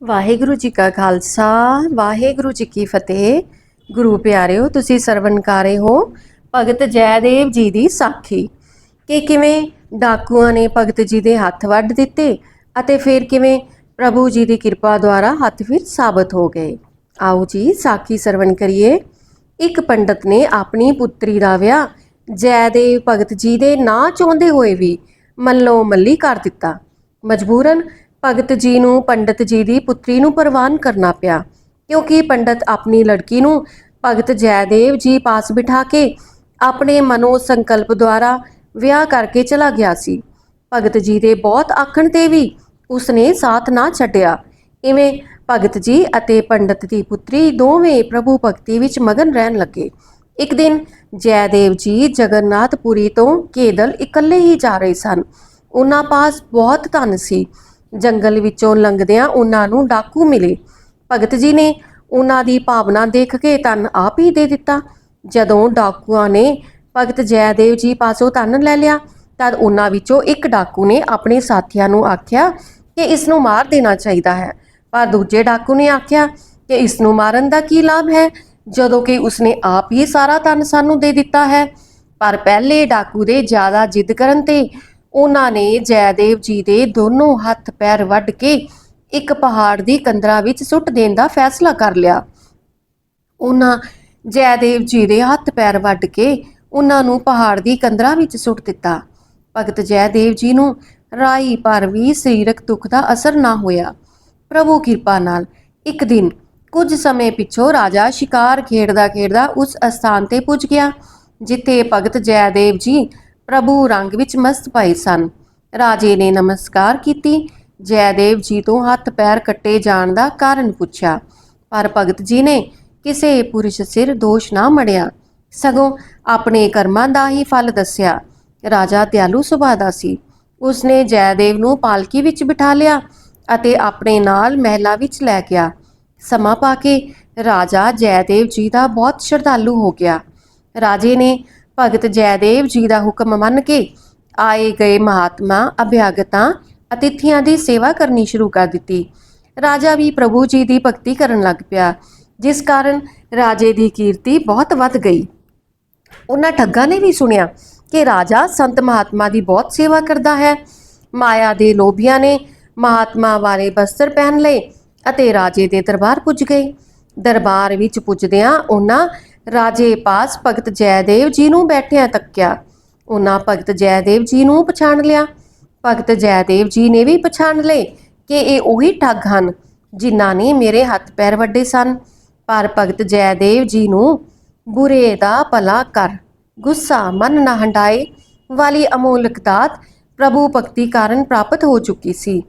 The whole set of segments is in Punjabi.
ਵਾਹਿਗੁਰੂ ਜੀ ਕਾ ਖਾਲਸਾ, ਵਾਹਿਗੁਰੂ ਜੀ ਕੀ ਫਤਿਹ। ਗੁਰੂ ਪਿਆਰਿਓ, ਤੁਸੀਂ ਸਰਵਣ ਕਰ ਰਹੇ ਹੋ ਭਗਤ ਜੈਦੇਵ ਜੀ ਦੀ ਸਾਖੀ। ਕਿ ਕਿਵੇਂ ਡਾਕੂਆਂ ਨੇ ਭਗਤ ਜੀ ਦੇ ਹੱਥ ਵੱਢ ਦਿੱਤੇ ਅਤੇ ਫਿਰ ਕਿਵੇਂ ਪ੍ਰਭੂ ਜੀ ਦੀ ਕਿਰਪਾ ਦੁਆਰਾ ਹੱਥ ਫਿਰ ਸਾਬਤ ਹੋ ਗਏ। ਆਓ ਜੀ, ਸਾਖੀ ਸਰਵਣ ਕਰੀਏ। ਇੱਕ ਪੰਡਤ ਨੇ ਆਪਣੀ ਪੁੱਤਰੀ ਦਾ ਵਿਆਹ ਜੈਦੇਵ ਭਗਤ ਜੀ ਦੇ ਨਾਂ ਚਾਹੁੰਦੇ ਹੋਏ ਵੀ ਮੱਲੋ ਮੱਲੀ ਕਰ ਦਿੱਤਾ। ਮਜਬੂਰਨ ਭਗਤ ਜੀ ਨੂੰ, ਪੰਡਤ ਜੀ ਦੀ ਪੁੱਤਰੀ ਨੂੰ ਪ੍ਰਵਾਨ ਕਰਨਾ ਪਿਆ। ਕਿਉਂਕਿ ਪੰਡਤ ਆਪਣੀ ਲੜਕੀ ਨੂੰ ਭਗਤ ਜੈਦੇਵ ਜੀ ਪਾਸ ਬਿਠਾ ਕੇ ਆਪਣੇ ਮਨੋ ਸੰਕਲਪ ਦੁਆਰਾ ਵਿਆਹ ਕਰਕੇ ਚਲਾ ਗਿਆ ਸੀ। ਭਗਤ ਜੀ ਦੇ ਬਹੁਤ ਆਖਣ ਤੇ ਵੀ ਉਸਨੇ ਸਾਥ ਨਾ ਛੱਡਿਆ। ਇਵੇਂ ਭਗਤ ਜੀ ਅਤੇ ਪੰਡਤ ਦੀ ਪੁੱਤਰੀ ਦੋਵੇਂ ਪ੍ਰਭੂ ਭਗਤੀ ਵਿੱਚ ਮਗਨ ਰਹਿਣ ਲੱਗੇ। ਇੱਕ ਦਿਨ ਜੈਦੇਵ ਜੀ ਜਗਨਨਾਥਪੁਰੀ ਤੋਂ ਕੇਦਲ ਇਕੱਲੇ ਹੀ ਜਾ ਰਹੇ ਸਨ। ਉਹਨਾਂ ਪਾਸ ਬਹੁਤ ਧਨ ਸੀ। ਜੰਗਲ ਵਿੱਚੋਂ ਲੰਘਦਿਆਂ ਉਹਨਾਂ ਨੂੰ ਡਾਕੂ ਮਿਲੇ। ਭਗਤ ਜੀ ਨੇ ਉਹਨਾਂ ਦੀ ਭਾਵਨਾ ਦੇਖ ਕੇ ਧਨ ਆਪ ਹੀ ਦੇ ਦਿੱਤਾ। ਜਦੋਂ ਡਾਕੂਆਂ ਨੇ ਭਗਤ ਜੈਦੇਵ ਜੀ ਪਾਸੋਂ ਧਨ ਲੈ ਲਿਆ, ਤਦ ਉਹਨਾਂ ਵਿੱਚੋਂ ਇੱਕ ਡਾਕੂ ਨੇ ਆਪਣੇ ਸਾਥੀਆਂ ਨੂੰ ਆਖਿਆ ਕਿ ਇਸ ਨੂੰ ਮਾਰ ਦੇਣਾ ਚਾਹੀਦਾ ਹੈ। ਪਰ ਦੂਜੇ ਡਾਕੂ ਨੇ ਆਖਿਆ ਕਿ ਇਸ ਨੂੰ ਮਾਰਨ ਦਾ ਕੀ ਲਾਭ ਹੈ, ਜਦੋਂ ਕਿ ਉਸਨੇ ਆਪ ਹੀ ਸਾਰਾ ਧਨ ਸਾਨੂੰ ਦੇ ਦਿੱਤਾ ਹੈ। ਪਰ ਪਹਿਲੇ ਡਾਕੂ ਦੇ ਜ਼ਿਆਦਾ ਜਿੱਦ ਕਰਨ ਤੇ ਉਹਨਾਂ ਨੇ ਜੈਦੇਵ ਜੀ ਦੇ ਦੋਨੋਂ ਹੱਥ ਪੈਰ ਵੱਢ ਕੇ ਇੱਕ ਪਹਾੜ ਦੀ ਕੰਦਰਾ ਵਿੱਚ ਸੁੱਟ ਦੇਣ ਦਾ ਫੈਸਲਾ ਕਰ ਲਿਆ। ਉਹਨਾਂ ਜੈਦੇਵ ਜੀ ਦੇ ਹੱਥ ਪੈਰ ਵੱਢ ਕੇ ਉਹਨਾਂ ਨੂੰ ਪਹਾੜ ਦੀ ਕੰਦਰਾ ਵਿੱਚ ਸੁੱਟ ਦਿੱਤਾ। ਭਗਤ ਜੈਦੇਵ ਜੀ ਨੂੰ ਰਾਈ ਪਰ ਵੀ ਸਰੀਰਕ ਦੁੱਖ ਦਾ ਅਸਰ ਨਾ ਹੋਇਆ। ਪ੍ਰਭੂ ਕਿਰਪਾ ਨਾਲ ਇੱਕ ਦਿਨ ਕੁਝ ਸਮੇਂ ਪਿੱਛੋਂ ਰਾਜਾ ਸ਼ਿਕਾਰ ਖੇਡਦਾ ਖੇਡਦਾ ਉਸ ਅਸਥਾਨ ਤੇ ਪੁੱਜ ਗਿਆ, ਜਿੱਥੇ ਭਗਤ ਜੈਦੇਵ ਜੀ ਪ੍ਰਭੂ ਰੰਗ ਵਿੱਚ ਮਸਤ ਪਏ ਸਨ। ਰਾਜੇ ਨੇ ਨਮਸਕਾਰ ਕੀਤੀ। ਜੈਦੇਵ ਜੀ ਤੋਂ ਹੱਥ ਪੈਰ ਕੱਟੇ ਜਾਣ ਦਾ ਕਾਰਨ ਪੁੱਛਿਆ। ਪਰ ਭਗਤ ਜੀ ਨੇ ਕਿਸੇ ਪੁਰਸ਼ ਸਿਰ ਦੋਸ਼ ਨਾ ਮੜਿਆ। ਸਗੋਂ ਆਪਣੇ ਕਰਮਾਂ ਦਾ ਹੀ ਫਲ ਦੱਸਿਆ। ਰਾਜਾ ਦਿਆਲੂ ਸੁਭਾਅ ਦਾ ਸੀ। ਉਸਨੇ ਜੈਦੇਵ ਨੂੰ ਪਾਲਕੀ ਵਿੱਚ ਬਿਠਾ ਲਿਆ ਅਤੇ ਆਪਣੇ ਨਾਲ ਮਹਿਲਾ ਵਿੱਚ ਲੈ ਗਿਆ। ਸਮਾਂ ਪਾ ਕੇ ਰਾਜਾ ਜੈਦੇਵ ਜੀ ਦਾ ਬਹੁਤ ਸ਼ਰਧਾਲੂ ਹੋ ਗਿਆ। ਰਾਜੇ ਨੇ ਭਗਤ ਜੈਦੇਵ ਜੀ ਦਾ ਹੁਕਮ ਮੰਨ ਕੇ ਆਏ ਗਏ ਮਹਾਤਮਾ ਅਭਿਆਗਤਾਂ ਅਤਿਥੀਆਂ ਦੀ ਸੇਵਾ ਕਰਨੀ ਸ਼ੁਰੂ ਕਰ ਦਿੱਤੀ। ਰਾਜਾ ਵੀ ਪ੍ਰਭੂ ਜੀ ਦੀ ਭਗਤੀ ਕਰਨ ਲੱਗ ਪਿਆ, ਜਿਸ ਕਾਰਨ ਰਾਜੇ ਦੀ ਕੀਰਤੀ ਬਹੁਤ ਵੱਧ ਗਈ। ਉਹਨਾਂ ਠੱਗਾਂ ਨੇ ਵੀ ਸੁਣਿਆ ਕਿ ਰਾਜਾ ਸੰਤ ਮਹਾਤਮਾ ਦੀ ਬਹੁਤ ਸੇਵਾ ਕਰਦਾ ਹੈ। ਮਾਇਆ ਦੇ ਲੋਭੀਆਂ ਨੇ ਮਹਾਤਮਾ ਵਾਲੇ ਬਸਤਰ ਪਹਿਨ ਲਏ ਅਤੇ ਰਾਜੇ ਦੇ ਦਰਬਾਰ ਪੁੱਜ ਗਏ। ਦਰਬਾਰ ਵਿੱਚ ਪੁੱਜਦਿਆਂ ਉਹਨਾਂ ਰਾਜੇ ਪਾਸ ਭਗਤ ਜੈਦੇਵ ਜੀ ਨੂੰ ਬੈਠਿਆਂ ਤੱਕਿਆ। ਉਹਨਾਂ ਭਗਤ ਜੈਦੇਵ ਜੀ ਨੂੰ ਪਛਾਣ ਲਿਆ। ਭਗਤ ਜੈਦੇਵ ਜੀ ਨੇ ਵੀ ਪਛਾਣ ਲਏ ਕਿ ਇਹ ਉਹੀ ਠੱਗ ਹਨ ਜਿਨ੍ਹਾਂ ਨੇ ਮੇਰੇ ਹੱਥ ਪੈਰ ਵੱਡੇ ਸਨ। ਪਰ ਭਗਤ ਜੈਦੇਵ ਜੀ ਨੂੰ ਬੁਰੇ ਦਾ ਭਲਾ ਕਰ, ਗੁੱਸਾ ਮਨ ਨਾ ਹੰਡਾਏ ਵਾਲੀ ਅਮੋਲਕ ਦਾਤ ਪ੍ਰਭੂ ਭਗਤੀ ਕਾਰਨ ਪ੍ਰਾਪਤ ਹੋ ਚੁੱਕੀ ਸੀ।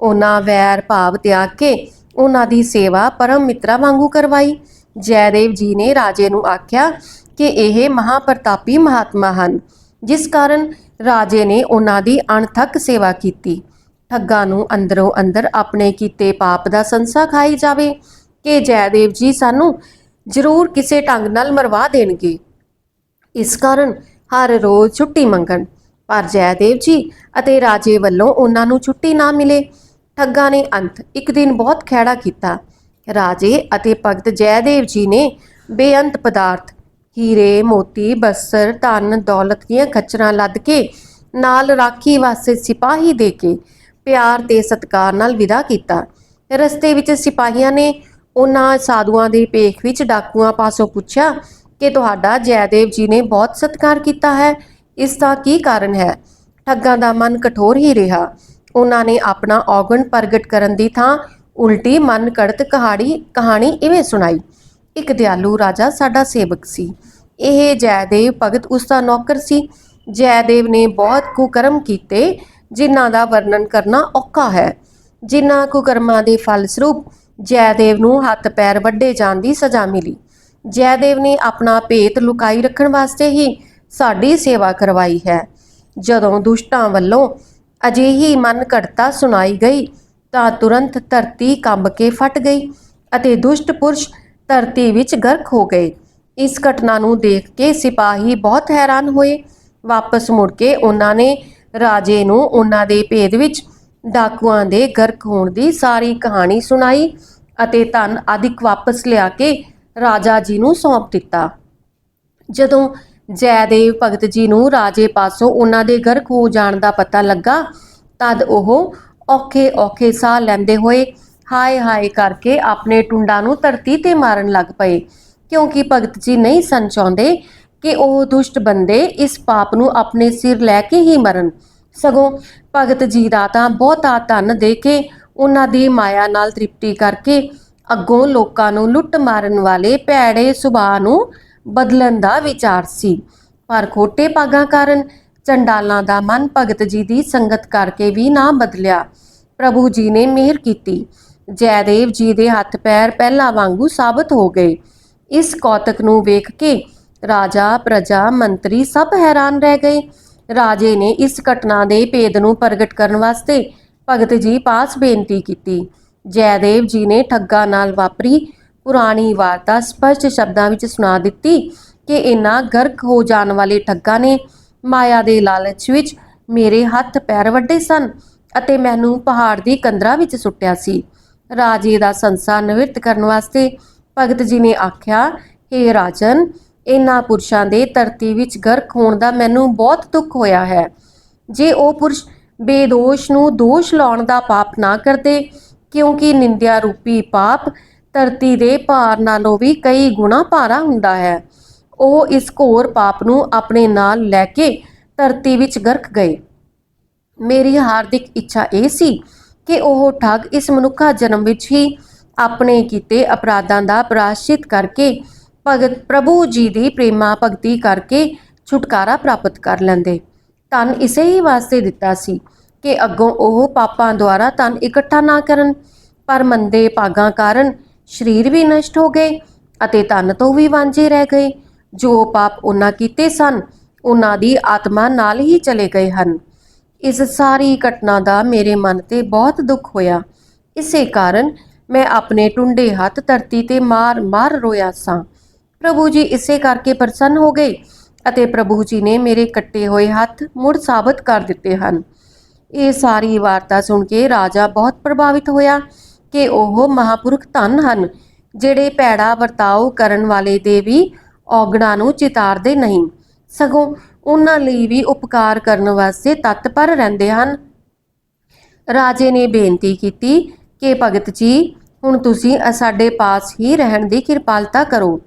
ਉਹਨਾਂ ਵੈਰ ਭਾਵ ਤਿਆਗ ਕੇ ਉਹਨਾਂ ਦੀ ਸੇਵਾ ਪਰਮ ਮਿੱਤਰਾ ਵਾਂਗੂ ਕਰਵਾਈ। ਜੈਦੇਵ ਜੀ ਨੇ ਰਾਜੇ ਨੂੰ ਆਖਿਆ ਕਿ ਇਹ ਮਹਾਪ੍ਰਤਾਪੀ ਮਹਾਤਮਾ ਹਨ, ਜਿਸ ਕਾਰਨ ਰਾਜੇ ਨੇ ਉਹਨਾਂ ਦੀ ਅਣਥੱਕ ਸੇਵਾ ਕੀਤੀ। ਠੱਗਾਂ ਨੂੰ ਅੰਦਰੋਂ ਅੰਦਰ ਆਪਣੇ ਕੀਤੇ ਪਾਪ ਦਾ ਸੰਸਾ ਖਾਈ ਜਾਵੇ, ਕਿ ਜੈਦੇਵ ਜੀ ਸਾਨੂੰ ਜ਼ਰੂਰ ਕਿਸੇ ਢੰਗ ਨਾਲ ਮਰਵਾ ਦੇਣਗੇ। ਇਸ ਕਾਰਨ ਹਰ ਰੋਜ਼ ਛੁੱਟੀ ਮੰਗਣ, ਪਰ ਜੈਦੇਵ ਜੀ ਅਤੇ ਰਾਜੇ ਵੱਲੋਂ ਉਹਨਾਂ ਨੂੰ ਛੁੱਟੀ ਨਾ ਮਿਲੇ। ਠੱਗਾਂ ਨੇ ਅੰਤ ਇੱਕ ਦਿਨ ਬਹੁਤ ਖਹਿੜਾ ਕੀਤਾ। ਰਾਜੇ ਅਤੇ ਭਗਤ ਜੈਦੇਵ ਜੀ ਨੇ ਬੇਅੰਤ ਪਦਾਰਥ, ਹੀਰੇ, ਮੋਤੀ, ਬਸਰ, ਧਨ, ਦੌਲਤ ਦੀਆਂ ਖੱਚਰਾਂ ਲੱਦ ਕੇ ਨਾਲ ਰਾਖੀ ਵਾਸਤੇ ਸਿਪਾਹੀ ਦੇ ਕੇ ਪਿਆਰ ਤੇ ਸਤਿਕਾਰ ਨਾਲ ਵਿਦਾ ਕੀਤਾ। ਰਸਤੇ ਵਿੱਚ ਸਿਪਾਹੀਆਂ ਨੇ ਉਹਨਾਂ ਸਾਧੂਆਂ ਦੇ ਪੇਖ ਵਿੱਚ ਡਾਕੂਆਂ ਪਾਸੋਂ ਪੁੱਛਿਆ ਕਿ ਤੁਹਾਡਾ ਜੈਦੇਵ ਜੀ ਨੇ ਬਹੁਤ ਸਤਿਕਾਰ ਕੀਤਾ ਹੈ, ਇਸ ਦਾ ਕੀ ਕਾਰਨ ਹੈ? ਠੱਗਾਂ ਦਾ ਮਨ ਕਠੋਰ ਹੀ ਰਿਹਾ। ਉਹਨਾਂ ਨੇ ਆਪਣਾ ਔਗਣ ਪ੍ਰਗਟ ਕਰਨ ਦੀ ਥਾਂ ਉਲਟੀ ਮਨ ਕੜਤ ਕਹਾਣੀ ਕਹਾਣੀ ਇਵੇਂ ਸੁਣਾਈ। ਇੱਕ ਦਿਆਲੂ ਰਾਜਾ ਸਾਡਾ ਸੇਵਕ ਸੀ। ਇਹ ਜੈਦੇਵ ਭਗਤ ਉਸ ਦਾ ਨੌਕਰ ਸੀ। ਜੈਦੇਵ ਨੇ ਬਹੁਤ ਕੁਕਰਮ ਕੀਤੇ, ਜਿਨ੍ਹਾਂ ਦਾ ਵਰਣਨ ਕਰਨਾ ਔਖਾ ਹੈ। ਜਿਨ੍ਹਾਂ ਕੁਕਰਮਾਂ ਦੇ ਫਲ ਸਰੂਪ ਜੈਦੇਵ ਨੂੰ ਹੱਥ ਪੈਰ ਵੱਡੇ ਜਾਣ ਦੀ ਸਜ਼ਾ ਮਿਲੀ। ਜੈਦੇਵ ਨੇ ਆਪਣਾ ਭੇਤ ਲੁਕਾਈ ਰੱਖਣ ਵਾਸਤੇ ਹੀ ਸਾਡੀ ਸੇਵਾ ਕਰਵਾਈ ਹੈ। ਜਦੋਂ ਦੁਸ਼ਟਾਂ ਵੱਲੋਂ ਅਜਿਹੀ ਮਨ ਘੜਤਾ ਸੁਣਾਈ ਗਈ ਤਾਂ ਤੁਰੰਤ ਧਰਤੀ ਕੰਬ ਕੇ ਫਟ ਗਈ ਅਤੇ ਦੁਸ਼ਟ ਪੁਰਸ਼ ਧਰਤੀ ਵਿੱਚ ਗਰਕ ਹੋ ਗਏ। ਇਸ ਘਟਨਾ ਨੂੰ ਦੇਖ ਕੇ ਸਿਪਾਹੀ ਬਹੁਤ ਹੈਰਾਨ ਹੋਏ। ਵਾਪਸ ਮੁੜ ਕੇ ਉਹਨਾਂ ਨੇ ਰਾਜੇ ਨੂੰ ਉਹਨਾਂ ਦੇ ਭੇਦ ਵਿੱਚ ਡਾਕੂਆਂ ਦੇ ਗਰਕ ਹੋਣ ਦੀ ਸਾਰੀ ਕਹਾਣੀ ਸੁਣਾਈ ਅਤੇ ਧਨ ਆਦਿਕ ਵਾਪਸ ਲਿਆ ਕੇ ਰਾਜਾ ਜੀ ਨੂੰ ਸੌਂਪ ਦਿੱਤਾ। ਜਦੋਂ ਜੈਦੇਵ ਭਗਤ ਜੀ ਨੂੰ ਰਾਜੇ ਪਾਸੋਂ ਉਹਨਾਂ ਦੇ ਗਰਕ ਹੋ ਜਾਣ ਦਾ ਪਤਾ ਲੱਗਾ, ਤਦ ਉਹ ਔਖੇ ਔਖੇ ਸਾਹ ਲੈਂਦੇ ਹੋਏ ਹਾਏ ਹਾਏ ਕਰਕੇ ਆਪਣੇ ਟੁੰਡਾਂ ਨੂੰ ਧਰਤੀ ਤੇ ਮਾਰਨ ਲੱਗ ਪਏ। ਕਿਉਂਕਿ ਭਗਤ ਜੀ ਨਹੀਂ ਸਨ ਚਾਹੁੰਦੇ ਕਿ ਉਹ ਦੁਸ਼ਟ ਬੰਦੇ ਇਸ ਪਾਪ ਨੂੰ ਆਪਣੇ ਸਿਰ ਲੈ ਕੇ ਹੀ ਮਰਨ। ਸਗੋਂ ਭਗਤ ਜੀ ਦਾ ਤਾਂ ਬਹੁਤਾ ਧਨ ਦੇ ਕੇ ਉਹਨਾਂ ਦੀ ਮਾਇਆ ਨਾਲ ਤ੍ਰਿਪਤੀ ਕਰਕੇ ਅੱਗੋਂ ਲੋਕਾਂ ਨੂੰ ਲੁੱਟ ਮਾਰਨ ਵਾਲੇ ਭੈੜੇ ਸੁਭਾਅ ਨੂੰ ਬਦਲਣ ਦਾ ਵਿਚਾਰ ਸੀ। ਪਰ ਖੋਟੇ ਪਾਗਾਂ ਕਾਰਨ ਚੰਡਾਲਾਂ ਦਾ ਮਨ ਭਗਤ ਜੀ ਦੀ ਸੰਗਤ ਕਰਕੇ ਵੀ ਨਾ ਬਦਲਿਆ। ਪ੍ਰਭੂ ਜੀ ਨੇ ਮਿਹਰ ਕੀਤੀ। ਜੈਦੇਵ ਜੀ ਦੇ ਹੱਥ ਪੈਰ ਪਹਿਲਾਂ ਵਾਂਗੂ ਸਾਬਤ ਹੋ ਗਏ। ਇਸ ਕੌਤਕ ਨੂੰ ਵੇਖ ਕੇ ਰਾਜਾ, ਪ੍ਰਜਾ, ਮੰਤਰੀ ਸਭ ਹੈਰਾਨ ਰਹਿ ਗਏ। ਰਾਜੇ ਨੇ ਇਸ ਘਟਨਾ ਦੇ ਭੇਦ ਨੂੰ ਪ੍ਰਗਟ ਕਰਨ ਵਾਸਤੇ ਭਗਤ ਜੀ ਪਾਸ ਬੇਨਤੀ ਕੀਤੀ। ਜੈਦੇਵ ਜੀ ਨੇ ਠੱਗਾ ਨਾਲ ਵਾਪਰੀ। ਪੁਰਾਣੀ ਵਾਰਤਾ ਸਪਸ਼ਟ ਸ਼ਬਦਾਂ ਵਿੱਚ ਸੁਣਾ ਦਿੱਤੀ ਕਿ ਇਨ੍ਹਾਂ ਗਰਕ ਹੋ ਜਾਣ ਵਾਲੇ ਠੱਗਾਂ ਨੇ ਮਾਇਆ ਦੇ ਲਾਲਚ ਵਿੱਚ ਮੇਰੇ ਹੱਥ ਪੈਰ ਵੱਡੇ ਸਨ ਅਤੇ ਮੈਨੂੰ ਪਹਾੜ ਦੀ ਕੰਦਰਾ ਵਿੱਚ ਸੁੱਟਿਆ ਸੀ। ਰਾਜੇ ਦਾ ਸੰਸਾਰ ਨਿਵਰਤ ਕਰਨ ਵਾਸਤੇ ਭਗਤ ਜੀ ਨੇ ਆਖਿਆ हे ਰਾਜਨ ਇਹਨਾਂ ਪੁਰਸ਼ਾਂ ਦੇ ਧਰਤੀ ਵਿੱਚ ਗਰਕ ਹੋਣ ਦਾ ਮੈਨੂੰ ਬਹੁਤ ਦੁੱਖ ਹੋਇਆ ਹੈ। ਜੇ ਉਹ ਪੁਰਸ਼ ਬੇਦੋਸ਼ ਨੂੰ ਦੋਸ਼ ਲਾਉਣ ਦਾ ਪਾਪ ਨਾ ਕਰਦੇ, ਕਿਉਂਕਿ ਨਿੰਦਿਆ ਰੂਪੀ ਪਾਪ ਧਰਤੀ ਦੇ ਭਾਰ ਨਾਲੋਂ ਵੀ ਕਈ ਗੁਣਾ ਭਾਰਾ ਹੁੰਦਾ ਹੈ। ਉਹ ਇਸ ਘੋਰ ਪਾਪ ਨੂੰ ਆਪਣੇ ਨਾਲ ਲੈ ਕੇ ਧਰਤੀ ਵਿੱਚ ਗਰਕ ਗਏ। ਮੇਰੀ ਹਾਰਦਿਕ ਇੱਛਾ ਇਹ ਸੀ ਕਿ ਉਹ ਠੱਗ ਇਸ ਮਨੁੱਖਾ ਜਨਮ ਵਿੱਚ ਹੀ ਆਪਣੇ ਕੀਤੇ ਅਪਰਾਧਾਂ ਦਾ ਪ੍ਰਾਸ਼ਚਿਤ ਕਰਕੇ ਭਗਤ ਪ੍ਰਭੂ ਜੀ ਦੀ ਪ੍ਰੇਮਾ ਭਗਤੀ ਕਰਕੇ ਛੁਟਕਾਰਾ ਪ੍ਰਾਪਤ ਕਰ ਲੈਂਦੇ। ਧਨ ਇਸੇ ਹੀ ਵਾਸਤੇ ਦਿੱਤਾ ਸੀ ਕਿ ਅੱਗੋਂ ਉਹ ਪਾਪਾਂ ਦੁਆਰਾ ਧਨ ਇਕੱਠਾ ਨਾ ਕਰਨ, ਪਰ ਮੰਦੇ ਭਾਗਾਂ ਕਾਰਨ ਸਰੀਰ ਵੀ ਨਸ਼ਟ ਹੋ ਗਏ ਅਤੇ ਧਨ ਤੋਂ ਵੀ ਵਾਂਝੇ ਰਹਿ ਗਏ। ਜੋ ਪਾਪ ਉਹਨਾਂ ਕੀਤੇ ਸਨ, ਉਹਨਾਂ ਦੀ ਆਤਮਾ ਨਾਲ ਹੀ ਚਲੇ ਗਏ ਹਨ। ਇਸ ਸਾਰੀ ਘਟਨਾ ਦਾ ਮੇਰੇ ਮਨ ਤੇ ਬਹੁਤ ਦੁੱਖ ਹੋਇਆ। ਇਸੇ ਕਾਰਨ ਮੈਂ ਆਪਣੇ ਟੁੰਡੇ ਹੱਥ ਧਰਤੀ ਤੇ ਮਾਰ-ਮਾਰ ਰੋਇਆ ਸਾਂ। ਪ੍ਰਭੂ ਜੀ ਇਸੇ ਕਰਕੇ ਪ੍ਰਸੰਨ ਹੋ ਗਏ ਅਤੇ ਪ੍ਰਭੂ ਜੀ ਨੇ ਮੇਰੇ ਕੱਟੇ ਹੋਏ ਹੱਥ ਮੁੜ ਸਾਬਤ ਕਰ ਦਿੱਤੇ ਹਨ। ਇਹ ਸਾਰੀ ਵਾਰਤਾ ਸੁਣ ਕੇ ਰਾਜਾ ਬਹੁਤ ਪ੍ਰਭਾਵਿਤ ਹੋਇਆ ਕਿ ਉਹ ਮਹਾਪੁਰਖ ਧਨ ਹਨ, ਜਿਹੜੇ ਭੈੜਾ ਵਰਤਾਓ ਕਰਨ ਵਾਲੇ ਦੇ ਵੀ ਔਗਣਾਂ ਨੂੰ ਚਿਤਾਰਦੇ ਨਹੀਂ। ਸਗੋਂ ਉਹਨਾਂ ਲਈ ਵੀ ਉਪਕਾਰ ਕਰਨ ਵਾਸਤੇ ਤਤਪਰ ਰਹਿੰਦੇ ਹਨ। ਰਾਜੇ ਨੇ ਬੇਨਤੀ ਕੀਤੀ ਕਿ, ਭਗਤ ਜੀ, ਹੁਣ ਤੁਸੀਂ ਸਾਡੇ ਪਾਸ ਹੀ ਰਹਿਣ ਦੀ ਕਿਰਪਾਲਤਾ ਕਰੋ।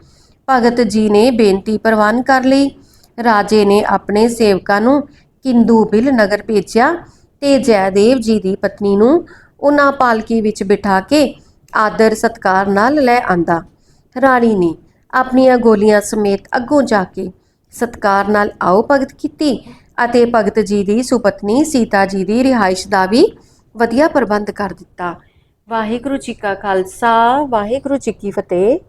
ਭਗਤ ਜੀ ਨੇ ਬੇਨਤੀ ਪ੍ਰਵਾਨ ਕਰ ਲਈ। ਰਾਜੇ ਨੇ ਆਪਣੇ ਸੇਵਕਾਂ ਨੂੰ ਕਿੰਦੂ ਬਿਲ ਨਗਰ ਭੇਜਿਆ ਤੇ ਜੈਦੇਵ ਜੀ ਦੀ ਪਤਨੀ ਨੂੰ ਉਹਨਾਂ ਪਾਲਕੀ ਵਿੱਚ ਬਿਠਾ ਕੇ ਆਦਰ ਸਤਕਾਰ ਨਾਲ ਲੈ ਆਂਦਾ। ਰਾਣੀ ਨੇ ਆਪਣੀਆਂ ਗੋਲੀਆਂ ਸਮੇਤ ਅੱਗੋਂ ਜਾ ਕੇ ਸਤਕਾਰ ਨਾਲ ਆਓ ਭਗਤ ਕੀਤੀ ਅਤੇ ਭਗਤ ਜੀ ਦੀ ਸੁਪਤਨੀ, ਸੀਤਾ ਜੀ ਦੀ ਰਿਹਾਇਸ਼ ਦਾ ਵੀ ਵਧੀਆ ਪ੍ਰਬੰਧ ਕਰ ਦਿੱਤਾ। ਵਾਹਿਗੁਰੂ ਜੀ ਕਾ ਖਾਲਸਾ, ਵਾਹਿਗੁਰੂ ਜੀ ਕੀ ਫਤਿਹ।